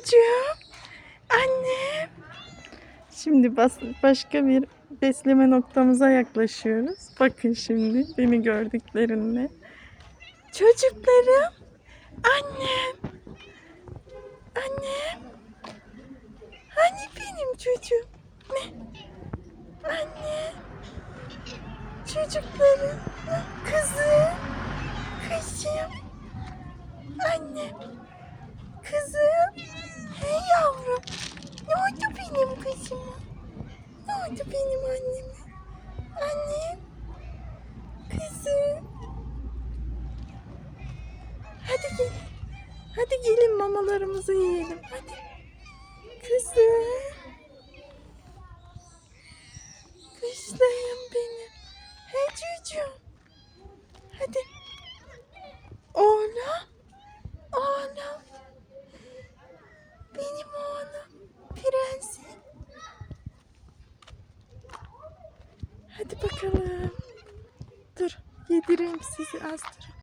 çocuğum. Annem. Şimdi bas, başka bir besleme noktamıza yaklaşıyoruz. Bakın şimdi beni gördüklerinde. Çocuklarım. Annem. Annem. Hani benim çocuğum? Ne? Anne. Çocuklarım. Kızım. Kızım. Annem. Kızım. Oldu benim anneme? Annem. Kızım. Hadi gelin. Hadi gelin mamalarımızı yiyelim. Hadi. Kızım. Kızlarım benim. Hey çocuğum. Hadi. Hadi bakalım. Dur. Yedireyim sizi az durun.